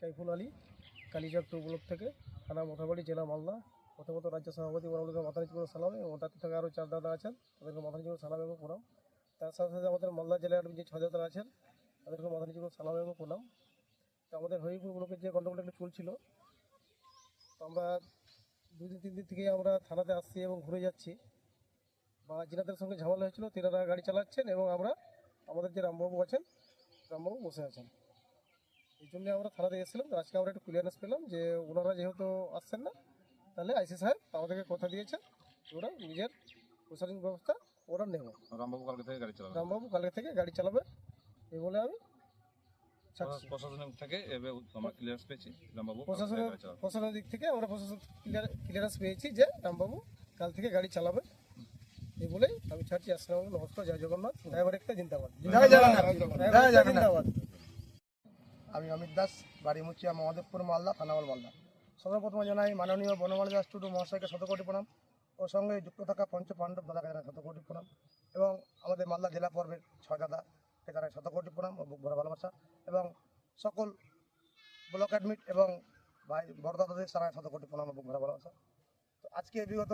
Saiful Ali Kaliachak two block থেকে থানা মোথাবাড়ি, জেলা মালদা। প্রথমত রাজ্য সভাপতি বরাবর মাথানি জীবন সালাম এবং তার থেকে আরও চার দাদা আছেন, তাদেরকে মাথানি জীবন সালাম এবং প্রণাম। তার সাথে সাথে আমাদের মালদা জেলার যে ছয় দাদা আছেন তাদেরকে মাথানি জীবন সালাম এবং প্রণাম। তো আমাদের হরিপুর ব্লকের যে গণ্ডগোলটা একটু চলছিল, তো আমরা দুদিন তিন দিন থেকে আমরা থানাতে আসছি এবং ঘুরে যাচ্ছি। বা যিনাদের সঙ্গে ঝামেলা হয়েছিল, তেনারা গাড়ি চালাচ্ছেন এবং আমরা, আমাদের যে রামবাবু আছেন, রামবাবু বসে আছেন। এই জন্য আমরা থানাতে এসেছিলাম তো আজকে আমরা একটু ক্লিয়ারেন্স পেলাম যে ওনারা যেহেতু আসছেন না তাহলে আইসি সাহেব আমাদেরকে কথা দিয়েছেন ওরা নিজের প্রশাসনিক ব্যবস্থা ওরা নেবে। রামবাবু কালকে থেকে গাড়ি চালাবে। রামবাবু কালকে থেকে গাড়ি চালাবে এই বলে আমি প্রশাসনের থেকে এবার আমরা ক্লিয়ারেন্স পেয়েছি রামবাবু প্রশাসনের প্রশাসনের দিক থেকে আমরা প্রশাসন ক্লিয়ারেন্স পেয়েছি যে রামবাবু কাল থেকে গাড়ি চালাবে এই বলেই আমি ছাড়ছি আসসালাম নমস্কার জয় জগন্নাথ ড্রাইভার একটা জিন্দাবাদ। জিন্দাবাদ। আমি অমিত দাস, বাড়ি মুচিয়া মহাদেবপুর মালদা থানাওয়াল মালদা। সর্বপ্রথমে জানাই মাননীয় বনমালী দাস টুডু মহাশয়কে শতকোটি প্রণাম। ও সঙ্গে যুক্ত থাকা পঞ্চ পাণ্ডব দাদাকে জানাই শতকোটি প্রণাম। এবং আমাদের মালদা জেলা পর্বের ছয় দাদাকে জানাই শতকোটি প্রণাম ও বুক ভরা ভালোবাসা। এবং সকল ব্লক অ্যাডমিট এবং ভাই বড় দাদাদের জানাই শতকোটি প্রণাম বুক ভরা ভালোবাসা। তো আজকে বিগত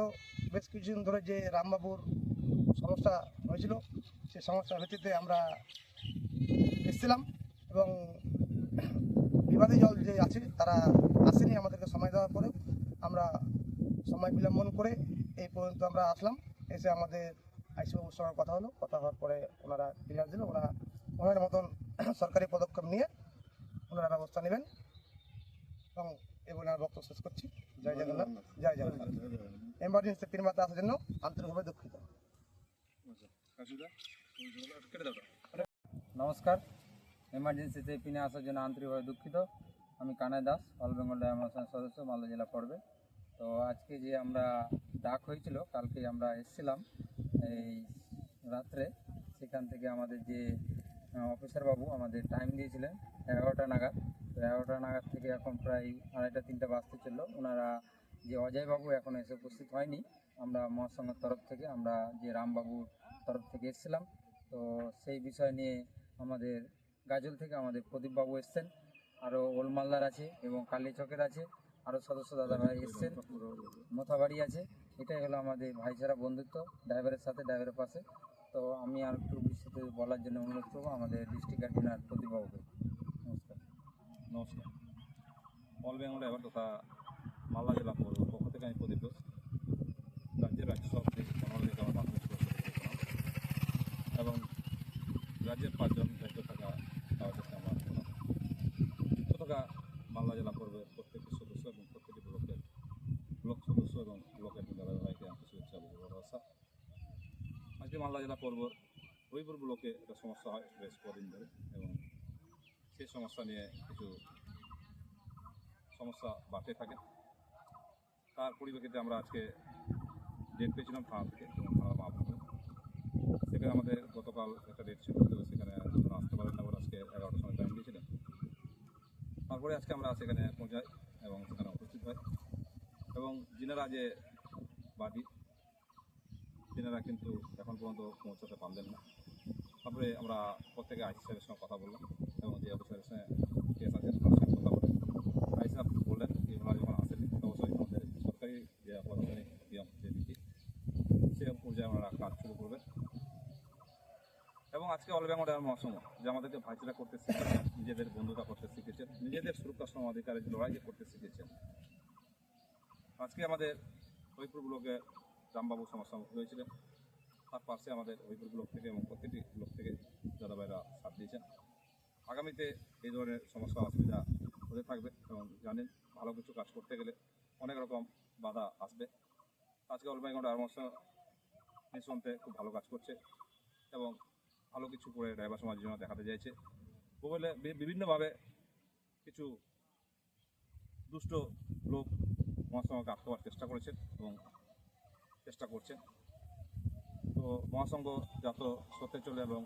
বেশ কিছুদিন ধরে যে রামবাবুর সমস্যা হয়েছিল সেই সমস্যার ভিত্তিতে আমরা এসেছিলাম। এবং বিবাদী জল যে আছে তারা আসেনি আমাদেরকে সময় দেওয়ার পরে। আমরা সময় বিলম্বন করে এই পর্যন্ত আমরা আসলাম। এসে আমাদের আইসিবাবুর সঙ্গে কথা হলো। কথা হওয়ার পরে ওনারা ক্লিয়ার দিল। ওনারা ওনার মতন সরকারি পদক্ষেপ নিয়ে ওনারা ব্যবস্থা নেবেন। এবং এই বলে আমার বক্তব্য শেষ করছি। জয় জগন্নাথ। জয় জগন্নাথ। এমার্জেন্সি পিনমাতে আসার জন্য আন্তরিকভাবে দুঃখিত। ওটা। নমস্কার। এমার্জেন্সিতে পিনে আসার জন্য আন্তরিকভাবে দুঃখিত। আমি কানাই দাস, অল বেঙ্গল ডায়ামোশন সদস্য, মালদা জেলা পড়বে। তো আজকে যে আমরা ডাক হয়েছিল, কালকে আমরা এসেছিলাম এই রাত্রে, সেখান থেকে আমাদের যে অফিসার বাবু আমাদের টাইম দিয়েছিলেন এগারোটা নাগাদ। তো এগারোটা নাগাদ থেকে এখন প্রায় আড়াইটা, তিনটা বাজতে চলল। ওনারা যে অজয় বাবু এখন এসে উপস্থিত হয়নি, আমরা মহাসংঘের তরফ থেকে, আমরা যে রামবাবুর তরফ থেকে এসেছিলাম। তো সেই বিষয় নিয়ে আমাদের গাজল থেকে আমাদের প্রদীপবাবু এসছেন। আরও ওলমালদার আছে এবং কালীচকের আছে আরও সদস্য দাদারা এসছেন। মোথাবাড়ি আছে, এটাই হলো আমাদের ভাইচারা বন্ধুত্ব ড্রাইভারের সাথে ড্রাইভারের পাশে। তো আমি আর একটু বিস্তৃত বলার জন্য অনুরোধ করব আমাদের ডিস্ট্রিক্ট অ্যাডমিনার প্রদীপবাবুকে। নমস্কার। নমস্কার। অল বেঙ্গল ড্রাইভার তথা মালদা জেলা পক্ষ থেকে আমি প্রদীপ ঘোষ। রাজ্যের রাজ্য সভাপতি। এবং রাজ্যের পাঁচজন দায়িত্ব থাকা তাদের কাছে আমার প্রণাম। যুক্ত থাকা মালদা জেলা পর্বের প্রত্যেকটি সদস্য এবং প্রত্যেকটি ব্লকের ব্লক সদস্য এবং ব্লকের দাদাভাইকে আমি শুভেচ্ছা এবং ভালোবাসা আজকে মালদা জেলা পর্ব হরিপুর ব্লকে একটা সমস্যা হয় বেশ কদিন ধরে এবং সেই সমস্যা নিয়ে কিছু সমস্যা বাড়তে থাকে। তার পরিপ্রেক্ষিতে আমরা আজকে ডেট পেয়েছিলাম থানা থেকে থানার মাধ্যমে সেখানে আমাদের গতকাল একটা ডেট ছিল সেখানে আসতে পারেন বলে আজকে এগারোটার সময় টাইম দিয়েছিলেন তারপরে আজকে আমরা সেখানে পৌঁছাই এবং সেখানে উপস্থিত হই। এবং যিনারা যে বাদী তিনারা কিন্তু এখন পর্যন্ত পৌঁছাতে পারলেন না। তারপরে আমরা প্রত্যেকে আইসি স্যারের সঙ্গে কথা বললাম এবং যে অফিসারের সঙ্গে কেস আছে, তার সঙ্গে কথা বলে আইসি সাহেব বললেন যে ওনারা যখন আসেনি, অবশ্যই আমাদের সরকারি যে প্রশাসনিক নিয়ম, যে নীতি সে পর্যায়ে ওনারা কাজ শুরু করবেন। এবং আজকে অল বেঙ্গল মহাসম, যে আমাদেরকে ভাইচারা করতে শিখেছেন নিজেদের বন্ধুতা করতে শিখেছেন নিজেদের সুরক্ষা সম অধিকারের লড়াই করতে শিখেছেন আজকে আমাদের হরিপুর রামবাবু সমস্যা হয়েছিলেন। তার পাশে আমাদের হরিপুর ব্লক থেকে এবং প্রত্যেকটি ব্লক থেকে দাদাভাইরা সাথ দিয়েছেন। আগামীতে এই ধরনের সমস্যা অসুবিধা হতে থাকবে এবং জানেন ভালো কিছু কাজ করতে গেলে অনেক রকম বাধা আসবে। আজকে অলবাইগন্ড আরমস নিঃসন্তে খুব ভালো কাজ করছে এবং ভালো কিছু করে ড্রাইভার সমাজের জন্য দেখাতে চাইছে। বলে বিভিন্নভাবে কিছু দুষ্ট লোক মহাসংঘকে আটকাবার চেষ্টা করেছেন এবং চেষ্টা করছেন। তো মহাসংঘ যত সত্যে চলে এবং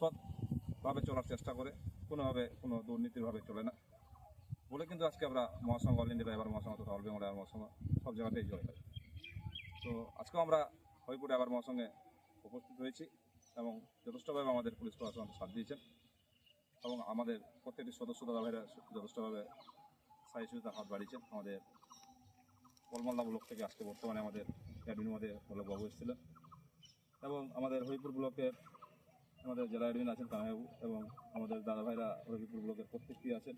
সৎভাবে চলার চেষ্টা করে, কোনোভাবে কোনো দুর্নীতিভাবে চলে না। বলে কিন্তু আজকে আমরা মহাসংঘ, অল ইন্ডিয়া ড্রাইভার মহাসংঘ তথা অল বেঙ্গল মহাসংঘ সব জায়গাতেই জয় হয়। তো আজকেও আমরা হরিপুর ড্রাইভার মহাসংঘে উপস্থিত হয়েছি এবং যথেষ্টভাবে আমাদের পুলিশ প্রশাসন সাথ দিয়েছেন এবং আমাদের প্রত্যেকটি সদস্য দাদাভাইরা যথেষ্টভাবে সাহিত্যতা হাত বাড়িয়েছেন। আমাদের কলমালদা ব্লক থেকে আজকে বর্তমানে আমাদের অ্যাডমিন মধ্যে বাবু এসেছিলেন। এবং আমাদের হরিপুর ব্লকের আমাদের জেলা অ্যাডমিন আছেন কানাইবাবু এবং আমাদের দাদাভাইরা হরিপুর ব্লকের প্রত্যেকটি আছেন।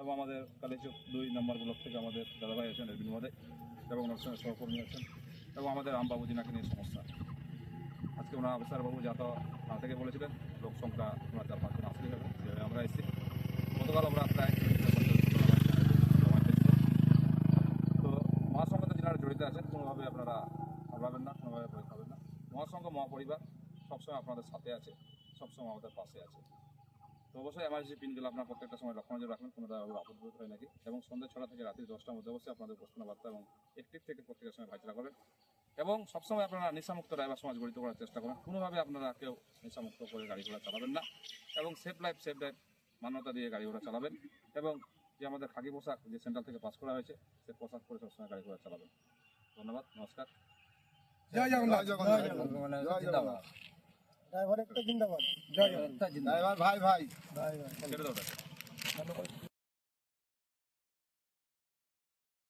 এবং আমাদের কালীচক দুই নম্বর ব্লক থেকে আমাদের দাদাভাই আছেন অ্যাডমিন মধ্যে এবং ওনার সঙ্গে সহকর্মী আছেন এবং আমাদের আমবাবু জিনাকে নিয়ে সমস্যা। আজকে ওনার অফিসার বাবু যা তো না থেকে বলেছিলেন, লোক সংখ্যা ওনার চার পাঁচজন আসলেই আমরা এসেছি। গতকাল আমরা প্রায় জমা দিয়েছিলাম। তো মহাসংঘ যারা জড়িত আছেন কোনোভাবে আপনারা ঘাবড়াবেন না, কোনোভাবে ভয় খাবেন না। মহাসংঘ, মহাপরিবার সবসময় আপনাদের সাথে আছে, সবসময় আমাদের পাশে আছে। তো অবশ্যই এমার্জেন্সি পিনগুলো আপনার প্রত্যেকটা সময় লক্ষ্য নজর রাখবেন কোনো দাঁড়াবে আপদ হয় নাকি? এবং সন্ধ্যে ছটা থেকে রাত্রি দশটার মধ্যে অবশ্যই আপনাদের প্রশ্ন বার্তা এবং একটিভ থেকে প্রত্যেকের সময় ভাইচরা করবেন এবং সবসময় আপনারা নেশামুক্ত ড্রাইভার সমাজ গঠিত করার চেষ্টা করেন। কোনোভাবে আপনারা কেউ নেশামুক্ত করে গাড়ি ঘোড়া চালাবেন না। এবং সেফ লাইফ সেফ ড্রাইভ মান্যতা দিয়ে গাড়ি ঘোড়া চালাবেন। এবং যে আমাদের খাকি পোশাক যে সেন্ট্রাল থেকে পাস করা হয়েছে, সে পোশাক পরে সবসময় গাড়ি ঘোড়া চালাবেন। ধন্যবাদ, নমস্কার। জয় জগন্নাথ। অলবেঙ্গল জিন্দাবাদ ড্রাইভার একটা জিন্দাবাদ। জয় জগন্নাথ জিন্দাবাদ। ভাই ভাই। ভাই ভাই। ছেড়ে দাও